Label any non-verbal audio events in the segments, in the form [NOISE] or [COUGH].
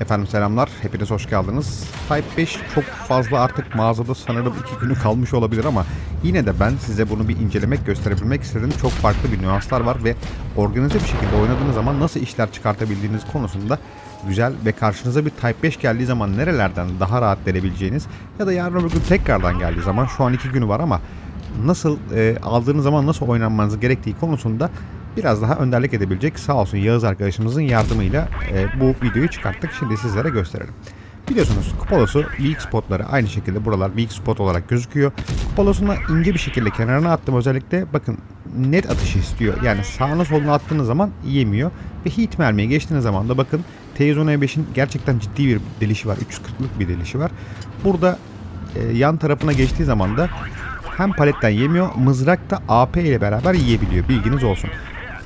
Efendim selamlar, hepiniz hoş geldiniz. Type 5 çok fazla artık mağazada sanırım 2 günü kalmış olabilir ama yine de ben size bunu bir incelemek, gösterebilmek istedim. Çok farklı bir nüanslar var ve organize bir şekilde oynadığınız zaman nasıl işler çıkartabildiğiniz konusunda güzel ve karşınıza bir Type 5 geldiği zaman nerelerden daha rahat verebileceğiniz ya da yarın öbür gün tekrardan geldiği zaman şu an 2 günü var ama nasıl e, aldığınız zaman nasıl oynanmanız gerektiği konusunda biraz daha önderlik edebilecek sağ olsun Yağız arkadaşımızın yardımıyla e, bu videoyu çıkarttık. Şimdi sizlere gösterelim. Biliyorsunuz kupolosu weak spotları aynı şekilde buralar weak spot olarak gözüküyor. Kupolosuna ince bir şekilde kenarına attım özellikle bakın net atışı istiyor. Yani sağına soluna attığınız zaman yemiyor. Ve heat mermiye geçtiğiniz zaman da bakın T115'in gerçekten ciddi bir delişi var. 340'lık bir delişi var. Burada e, yan tarafına geçtiği zaman da hem paletten yemiyor, mızrak da AP ile beraber yiyebiliyor. Bilginiz olsun.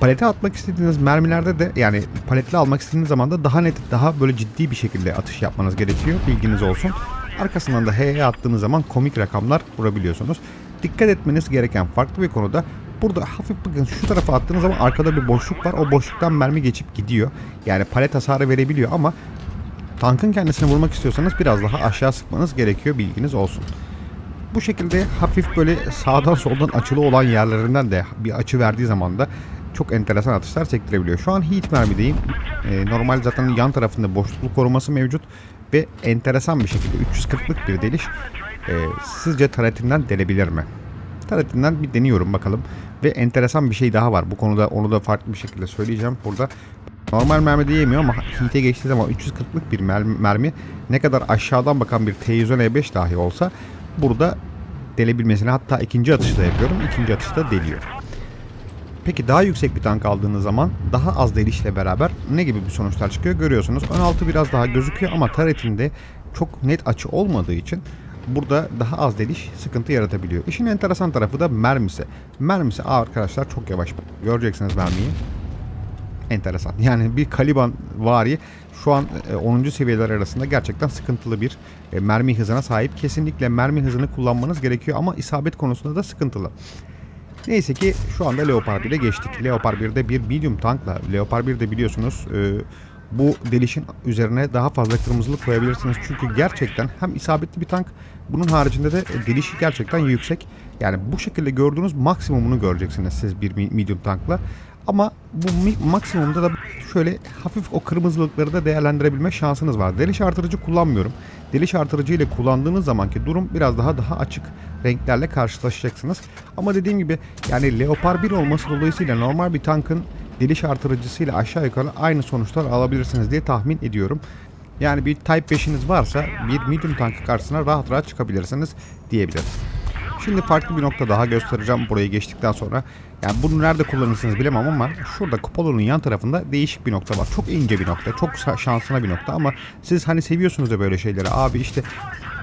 Palete atmak istediğiniz mermilerde de yani paletli almak istediğiniz zaman da daha net, daha böyle ciddi bir şekilde atış yapmanız gerekiyor. Bilginiz olsun. Arkasından da HE attığınız zaman komik rakamlar vurabiliyorsunuz. Dikkat etmeniz gereken farklı bir konuda burada hafif bakın şu tarafa attığınız zaman arkada bir boşluk var. O boşluktan mermi geçip gidiyor. Yani palet hasarı verebiliyor ama tankın kendisini vurmak istiyorsanız biraz daha aşağı sıkmanız gerekiyor. Bilginiz olsun. Bu şekilde hafif böyle sağdan soldan açılı olan yerlerinden de bir açı verdiği zaman da çok enteresan atışlar sektirebiliyor. Şu an heat mermideyim. Ee, normal zaten yan tarafında boşluklu koruması mevcut ve enteresan bir şekilde 340'lık bir deliş. Ee, sizce taretinden delebilir mi? Taretinden bir deniyorum bakalım. Ve enteresan bir şey daha var. Bu konuda onu da farklı bir şekilde söyleyeceğim. Burada normal mermi diyemiyor ama heat'e geçtiği zaman 340'lık bir mermi, mermi ne kadar aşağıdan bakan bir T110E5 dahi olsa burada delebilmesini hatta ikinci atışta yapıyorum. İkinci atışta deliyor. Peki daha yüksek bir tank aldığınız zaman daha az delişle beraber ne gibi bir sonuçlar çıkıyor görüyorsunuz. Ön altı biraz daha gözüküyor ama taretinde çok net açı olmadığı için burada daha az deliş sıkıntı yaratabiliyor. İşin enteresan tarafı da mermisi. Mermisi arkadaşlar çok yavaş. Göreceksiniz mermiyi. Enteresan. Yani bir Kaliban vari şu an e, 10. seviyeler arasında gerçekten sıkıntılı bir e, mermi hızına sahip. Kesinlikle mermi hızını kullanmanız gerekiyor ama isabet konusunda da sıkıntılı. Neyse ki şu anda Leopard 1'e geçtik. Leopard 1'de bir medium tankla. Leopard 1'de biliyorsunuz e, bu delişin üzerine daha fazla kırmızılık koyabilirsiniz. Çünkü gerçekten hem isabetli bir tank bunun haricinde de delişi gerçekten yüksek. Yani bu şekilde gördüğünüz maksimumunu göreceksiniz siz bir medium tankla. Ama bu maksimumda da şöyle hafif o kırmızılıkları da değerlendirebilme şansınız var. Deliş artırıcı kullanmıyorum. Deliş artırıcı ile kullandığınız zamanki durum biraz daha daha açık renklerle karşılaşacaksınız. Ama dediğim gibi yani Leopard 1 olması dolayısıyla normal bir tankın deliş artırıcısıyla aşağı yukarı aynı sonuçlar alabilirsiniz diye tahmin ediyorum. Yani bir Type 5'iniz varsa bir medium tankı karşısına rahat rahat çıkabilirsiniz diyebiliriz. Şimdi farklı bir nokta daha göstereceğim burayı geçtikten sonra. Yani bunu nerede kullanırsınız bilemem ama şurada kupolonun yan tarafında değişik bir nokta var. Çok ince bir nokta. Çok şansına bir nokta ama siz hani seviyorsunuz da böyle şeyleri. Abi işte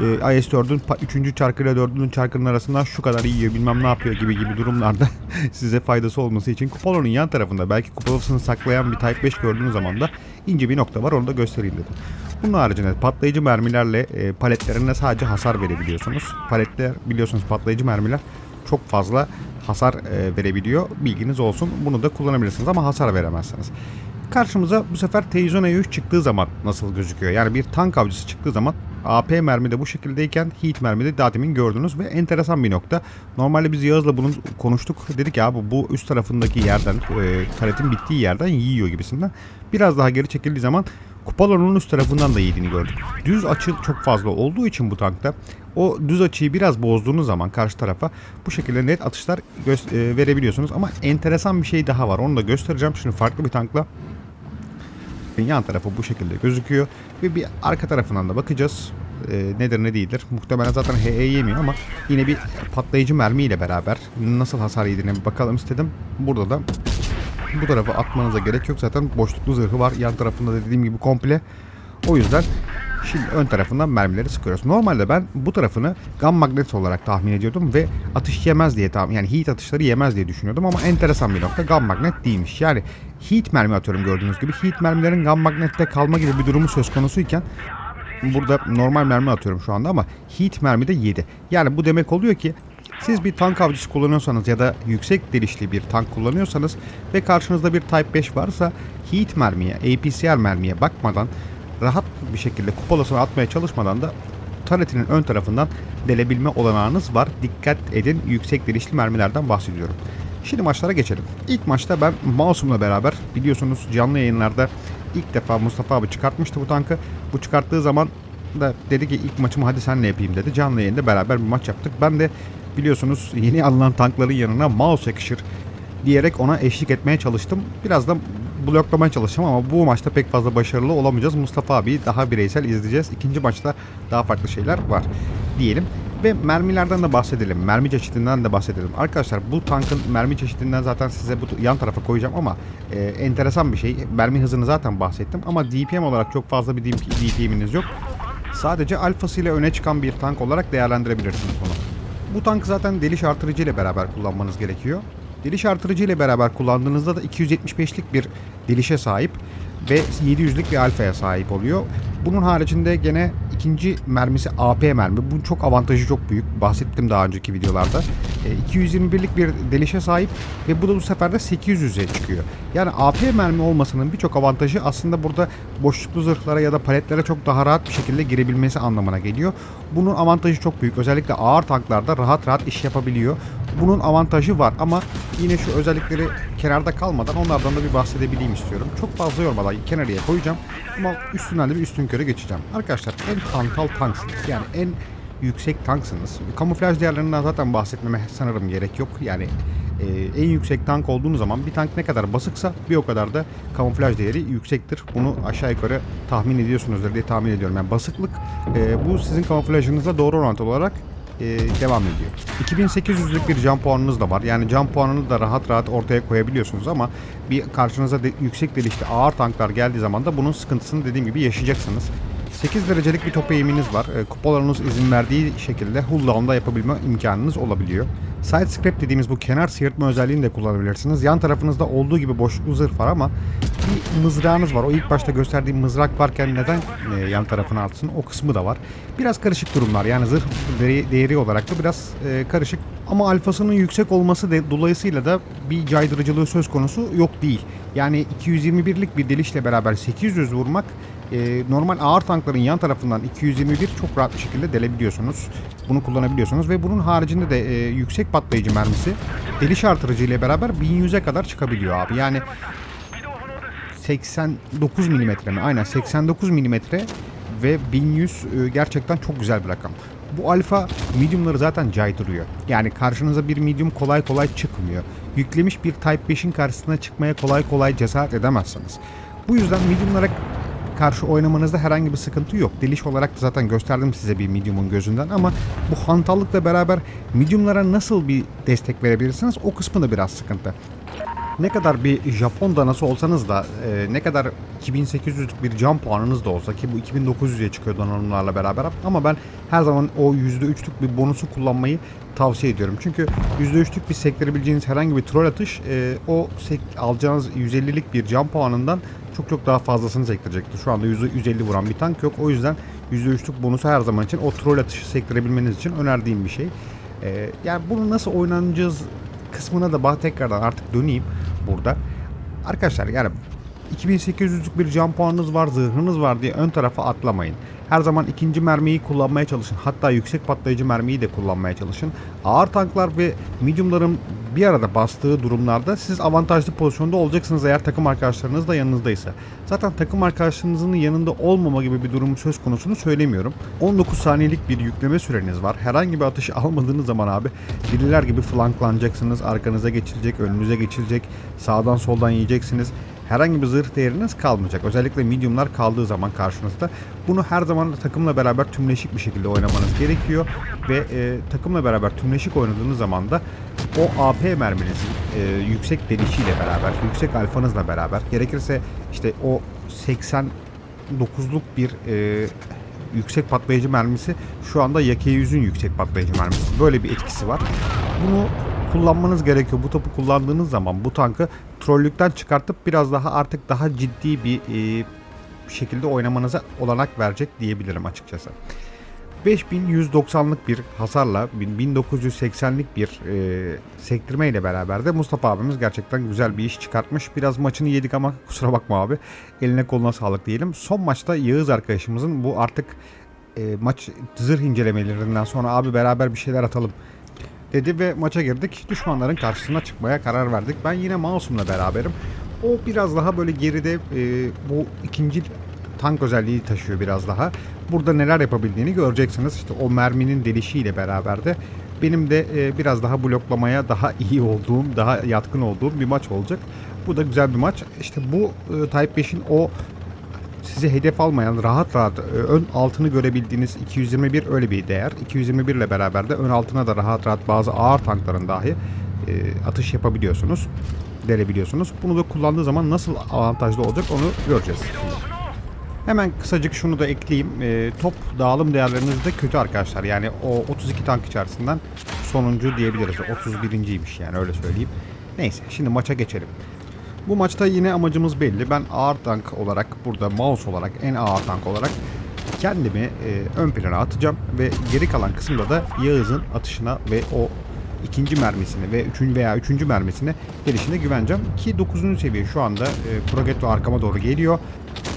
e, IS-4'ün 3. çarkıyla 4. çarkının arasından şu kadar yiyor bilmem ne yapıyor gibi gibi durumlarda [LAUGHS] size faydası olması için kupolonun yan tarafında belki kupolosunu saklayan bir Type 5 gördüğünüz zaman da ince bir nokta var onu da göstereyim dedim. Bunun haricinde patlayıcı mermilerle e, paletlerine sadece hasar verebiliyorsunuz. Paletler biliyorsunuz patlayıcı mermiler çok fazla hasar e, verebiliyor. Bilginiz olsun. Bunu da kullanabilirsiniz ama hasar veremezsiniz. Karşımıza bu sefer T110E3 çıktığı zaman nasıl gözüküyor? Yani bir tank avcısı çıktığı zaman AP mermi de bu şekildeyken heat mermi de daha demin gördünüz ve enteresan bir nokta. Normalde biz Yağız'la bunu konuştuk. Dedik ya bu, bu üst tarafındaki yerden, e, taretin bittiği yerden yiyor gibisinden. Biraz daha geri çekildiği zaman Kupalonun üst tarafından da yediğini gördük. Düz açı çok fazla olduğu için bu tankta o düz açıyı biraz bozduğunuz zaman karşı tarafa bu şekilde net atışlar e, verebiliyorsunuz. Ama enteresan bir şey daha var. Onu da göstereceğim. Şimdi farklı bir tankla yan tarafı bu şekilde gözüküyor. Ve bir arka tarafından da bakacağız. E, nedir ne değildir. Muhtemelen zaten HE yemiyor ama yine bir patlayıcı mermiyle beraber nasıl hasar yediğine bir bakalım istedim. Burada da bu tarafa atmanıza gerek yok. Zaten boşluklu zırhı var. Yan tarafında da dediğim gibi komple. O yüzden şimdi ön tarafından mermileri sıkıyoruz. Normalde ben bu tarafını gam magnet olarak tahmin ediyordum ve atış yemez diye tahmin yani heat atışları yemez diye düşünüyordum ama enteresan bir nokta gam magnet değilmiş. Yani heat mermi atıyorum gördüğünüz gibi. Heat mermilerin gam magnette kalma gibi bir durumu söz konusuyken burada normal mermi atıyorum şu anda ama heat mermi de 7. Yani bu demek oluyor ki siz bir tank avcısı kullanıyorsanız ya da yüksek delişli bir tank kullanıyorsanız ve karşınızda bir Type 5 varsa heat mermiye, APCR mermiye bakmadan rahat bir şekilde kupolasını atmaya çalışmadan da taretinin ön tarafından delebilme olanağınız var. Dikkat edin yüksek delişli mermilerden bahsediyorum. Şimdi maçlara geçelim. İlk maçta ben Masum'la beraber biliyorsunuz canlı yayınlarda ilk defa Mustafa abi çıkartmıştı bu tankı. Bu çıkarttığı zaman da dedi ki ilk maçımı hadi senle yapayım dedi. Canlı yayında beraber bir maç yaptık. Ben de biliyorsunuz yeni alınan tankların yanına mouse yakışır diyerek ona eşlik etmeye çalıştım. Biraz da bloklamaya çalıştım ama bu maçta pek fazla başarılı olamayacağız. Mustafa abi daha bireysel izleyeceğiz. İkinci maçta daha farklı şeyler var diyelim. Ve mermilerden de bahsedelim. Mermi çeşidinden de bahsedelim. Arkadaşlar bu tankın mermi çeşidinden zaten size bu yan tarafa koyacağım ama e, enteresan bir şey. Mermi hızını zaten bahsettim ama DPM olarak çok fazla bir DPM'iniz yok. Sadece alfasıyla öne çıkan bir tank olarak değerlendirebilirsiniz bunu. Bu tankı zaten deliş artırıcı ile beraber kullanmanız gerekiyor. Deliş artırıcı ile beraber kullandığınızda da 275'lik bir delişe sahip ve 700'lük bir alfaya sahip oluyor. Bunun haricinde gene ikinci mermisi AP mermi. Bunun çok avantajı çok büyük. Bahsettim daha önceki videolarda. E, 221'lik bir delişe sahip ve bu da bu sefer de 800'e çıkıyor. Yani AP mermi olmasının birçok avantajı aslında burada boşluklu zırhlara ya da paletlere çok daha rahat bir şekilde girebilmesi anlamına geliyor. Bunun avantajı çok büyük. Özellikle ağır tanklarda rahat rahat iş yapabiliyor. Bunun avantajı var ama yine şu özellikleri kenarda kalmadan onlardan da bir bahsedebileyim istiyorum. Çok fazla yormadan kenarıya koyacağım ama üstünden de bir üstün köre geçeceğim. Arkadaşlar en hantal tanksınız. Yani en yüksek tanksınız. Kamuflaj değerlerinden zaten bahsetmeme sanırım gerek yok. Yani e, en yüksek tank olduğunuz zaman bir tank ne kadar basıksa bir o kadar da kamuflaj değeri yüksektir. Bunu aşağı yukarı tahmin ediyorsunuzdur diye tahmin ediyorum. Yani basıklık e, bu sizin kamuflajınızla doğru orantılı olarak e, devam ediyor. 2800'lük bir can puanınız da var. Yani can puanını da rahat rahat ortaya koyabiliyorsunuz ama bir karşınıza de, yüksek delişli ağır tanklar geldiği zaman da bunun sıkıntısını dediğim gibi yaşayacaksınız. 8 derecelik bir top eğiminiz var. E, kupalarınız izin verdiği şekilde hull down'da yapabilme imkanınız olabiliyor. Side scrap dediğimiz bu kenar sıyırtma özelliğini de kullanabilirsiniz. Yan tarafınızda olduğu gibi boşluklu zırh var ama bir mızrağınız var. O ilk başta gösterdiğim mızrak varken neden e, yan tarafına atsın o kısmı da var. Biraz karışık durumlar. Yani zırh değeri olarak da biraz e, karışık. Ama alfasının yüksek olması de, dolayısıyla da bir caydırıcılığı söz konusu yok değil. Yani 221'lik bir delişle beraber 800 vurmak e, normal ağır tankların yan tarafından 221 çok rahat bir şekilde delebiliyorsunuz. Bunu kullanabiliyorsunuz ve bunun haricinde de e, yüksek patlayıcı mermisi deliş artırıcı ile beraber 1100'e kadar çıkabiliyor abi. Yani 89 milimetre mi? Aynen 89 milimetre ve 1100 e, gerçekten çok güzel bir rakam. Bu alfa mediumları zaten caydırıyor. Yani karşınıza bir medium kolay kolay çıkmıyor. Yüklemiş bir Type 5'in karşısına çıkmaya kolay kolay cesaret edemezsiniz. Bu yüzden mediumlara karşı oynamanızda herhangi bir sıkıntı yok. Deliş olarak da zaten gösterdim size bir medium'un gözünden ama bu hantallıkla beraber medium'lara nasıl bir destek verebilirsiniz o kısmı da biraz sıkıntı. Ne kadar bir Japon danası olsanız da e, ne kadar 2800'lük bir can puanınız da olsa ki bu 2900'e çıkıyor donanımlarla beraber ama ben her zaman o %3'lük bir bonusu kullanmayı tavsiye ediyorum. Çünkü %3'lük bir sektirebileceğiniz herhangi bir troll atış e, o sek- alacağınız 150'lik bir can puanından çok çok daha fazlasını sektirecektir. Şu anda %150 vuran bir tank yok. O yüzden %3'lük bonusu her zaman için o troll atışı sektirebilmeniz için önerdiğim bir şey. E, yani bunu nasıl oynanacağız kısmına da bah tekrardan artık döneyim burada. Arkadaşlar yani 2800'lük bir can puanınız var, zırhınız var diye ön tarafa atlamayın. Her zaman ikinci mermiyi kullanmaya çalışın. Hatta yüksek patlayıcı mermiyi de kullanmaya çalışın. Ağır tanklar ve mediumların bir arada bastığı durumlarda siz avantajlı pozisyonda olacaksınız eğer takım arkadaşlarınız da yanınızdaysa. Zaten takım arkadaşlarınızın yanında olmama gibi bir durum söz konusunu söylemiyorum. 19 saniyelik bir yükleme süreniz var. Herhangi bir atış almadığınız zaman abi deliler gibi flanklanacaksınız. Arkanıza geçilecek, önünüze geçilecek, sağdan soldan yiyeceksiniz herhangi bir zırh değeriniz kalmayacak. Özellikle mediumlar kaldığı zaman karşınızda. Bunu her zaman takımla beraber tümleşik bir şekilde oynamanız gerekiyor. Ve e, takımla beraber tümleşik oynadığınız zaman da o AP merminizin e, yüksek delişiyle beraber, yüksek alfanızla beraber gerekirse işte o 89'luk bir e, yüksek patlayıcı mermisi şu anda Yake 100'ün yüksek patlayıcı mermisi. Böyle bir etkisi var. Bunu kullanmanız gerekiyor. Bu topu kullandığınız zaman bu tankı trollükten çıkartıp biraz daha artık daha ciddi bir e, şekilde oynamanıza olanak verecek diyebilirim açıkçası. 5190'lık bir hasarla 1980'lik bir e, sektirme ile beraber de Mustafa abimiz gerçekten güzel bir iş çıkartmış. Biraz maçını yedik ama [LAUGHS] kusura bakma abi. Eline koluna sağlık diyelim. Son maçta Yağız arkadaşımızın bu artık e, maç zırh incelemelerinden sonra abi beraber bir şeyler atalım dedi ve maça girdik. Düşmanların karşısına çıkmaya karar verdik. Ben yine Masum'la beraberim. O biraz daha böyle geride e, bu ikinci tank özelliği taşıyor biraz daha. Burada neler yapabildiğini göreceksiniz. İşte o merminin delişiyle beraber de benim de e, biraz daha bloklamaya daha [LAUGHS] iyi olduğum, daha yatkın olduğum bir maç olacak. Bu da güzel bir maç. İşte bu e, Type 5'in o sizi hedef almayan rahat rahat e, ön altını görebildiğiniz 221 öyle bir değer. 221 ile beraber de ön altına da rahat rahat bazı ağır tankların dahi e, atış yapabiliyorsunuz. Delebiliyorsunuz. Bunu da kullandığı zaman nasıl avantajlı olacak onu göreceğiz. Hemen kısacık şunu da ekleyeyim. E, top dağılım değerleriniz de kötü arkadaşlar. Yani o 32 tank içerisinden sonuncu diyebiliriz. 31.ymiş yani öyle söyleyeyim. Neyse şimdi maça geçelim. Bu maçta yine amacımız belli. Ben ağır tank olarak burada mouse olarak en ağır tank olarak kendimi e, ön plana atacağım ve geri kalan kısımda da Yağız'ın atışına ve o ikinci mermisine ve üçüncü veya üçüncü mermisine gelişine güveneceğim. Ki 9. seviye şu anda e, Progetto arkama doğru geliyor.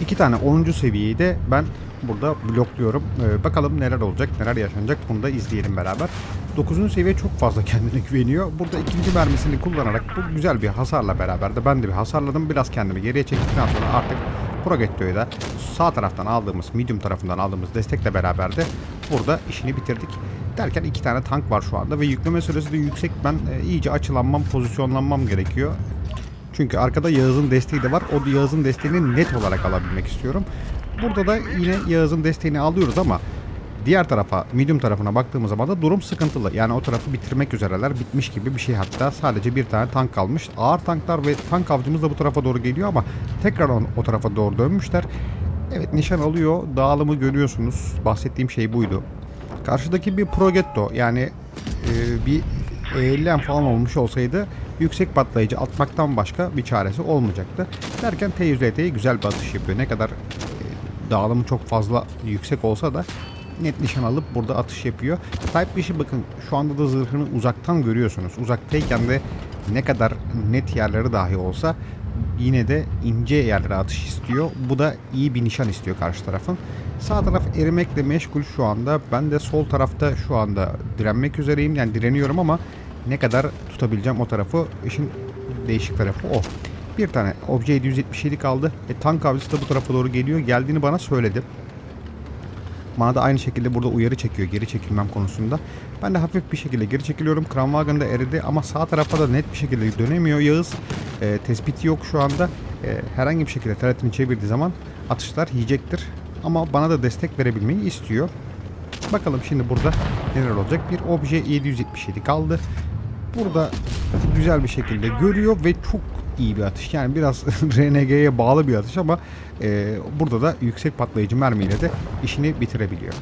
İki tane 10. seviyeyi de ben burada blokluyorum. Ee, bakalım neler olacak, neler yaşanacak bunu da izleyelim beraber. 9. seviye çok fazla [LAUGHS] kendine güveniyor. Burada ikinci mermisini kullanarak bu güzel bir hasarla beraber de ben de bir hasarladım. Biraz kendimi geriye çektikten sonra artık Progetto'yu da sağ taraftan aldığımız, medium tarafından aldığımız destekle beraber de burada işini bitirdik. Derken iki tane tank var şu anda ve yükleme süresi de yüksek. Ben e, iyice açılanmam, pozisyonlanmam gerekiyor. Çünkü arkada Yağız'ın desteği de var. O Yağız'ın desteğini net olarak alabilmek istiyorum. Burada da yine Yağız'ın desteğini alıyoruz ama diğer tarafa, medium tarafına baktığımız zaman da durum sıkıntılı. Yani o tarafı bitirmek üzereler. Bitmiş gibi bir şey hatta. Sadece bir tane tank kalmış. Ağır tanklar ve tank avcımız da bu tarafa doğru geliyor ama tekrar o, o tarafa doğru dönmüşler. Evet nişan alıyor. Dağılımı görüyorsunuz. Bahsettiğim şey buydu. Karşıdaki bir Progetto yani e, bir eğilen falan olmuş olsaydı yüksek patlayıcı atmaktan başka bir çaresi olmayacaktı. Derken T100LT'yi güzel bir atış yapıyor. Ne kadar dağılımı çok fazla yüksek olsa da net nişan alıp burada atış yapıyor. Type 5'i bakın şu anda da zırhını uzaktan görüyorsunuz. Uzaktayken de ne kadar net yerleri dahi olsa yine de ince yerlere atış istiyor. Bu da iyi bir nişan istiyor karşı tarafın. Sağ taraf erimekle meşgul şu anda. Ben de sol tarafta şu anda direnmek üzereyim. Yani direniyorum ama ne kadar tutabileceğim o tarafı. İşin değişik tarafı o. Bir tane obje 777 kaldı. E, tank avcısı da bu tarafa doğru geliyor. Geldiğini bana söyledi. Bana da aynı şekilde burada uyarı çekiyor geri çekilmem konusunda. Ben de hafif bir şekilde geri çekiliyorum. Kranwagen da eridi ama sağ tarafa da net bir şekilde dönemiyor Yağız. E, tespiti yok şu anda. E, herhangi bir şekilde taretini çevirdiği zaman atışlar yiyecektir. Ama bana da destek verebilmeyi istiyor. Bakalım şimdi burada neler olacak. Bir obje 777 kaldı. Burada güzel bir şekilde görüyor ve çok iyi bir atış. Yani biraz [LAUGHS] RNG'ye bağlı bir atış ama e, burada da yüksek patlayıcı mermiyle de işini bitirebiliyor.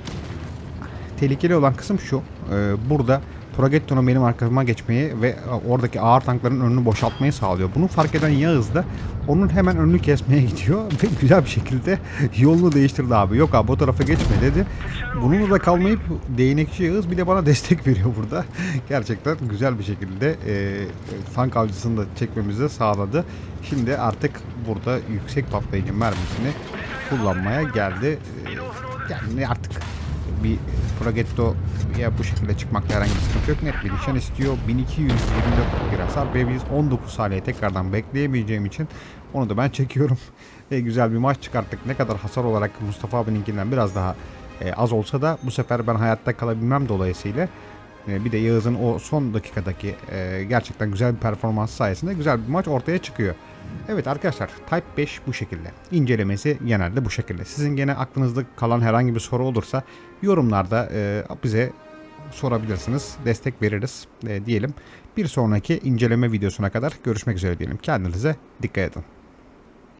Tehlikeli olan kısım şu. E, burada Progetto'nun benim arkama geçmeyi ve oradaki ağır tankların önünü boşaltmayı sağlıyor. Bunu fark eden Yağız da onun hemen önünü kesmeye [LAUGHS] gidiyor ve güzel bir şekilde yolunu değiştirdi abi. Yok abi o tarafa geçme dedi. Bununla da kalmayıp değnekçi Yağız bir de bana [LAUGHS] destek veriyor burada. Gerçekten güzel bir şekilde e, tank avcısını da çekmemizi sağladı. Şimdi artık burada yüksek patlayıcı mermisini kullanmaya geldi. E, yani artık bir Progetto'ya bu şekilde çıkmakta herhangi bir sıkıntı yok. Net bir nişan istiyor. 1224 bir hasar ve biz 19 saniye tekrardan bekleyemeyeceğim için onu da ben çekiyorum. Ve [LAUGHS] güzel bir maç çıkarttık. Ne kadar hasar olarak Mustafa abininkinden biraz daha e, az olsa da bu sefer ben hayatta kalabilmem dolayısıyla e, bir de Yağız'ın o son dakikadaki e, gerçekten güzel bir performans sayesinde güzel bir maç ortaya çıkıyor. Evet arkadaşlar Type 5 bu şekilde. İncelemesi genelde bu şekilde. Sizin gene aklınızda kalan herhangi bir soru olursa yorumlarda e, bize sorabilirsiniz. Destek veririz e, diyelim. Bir sonraki inceleme videosuna kadar görüşmek üzere diyelim. Kendinize dikkat edin.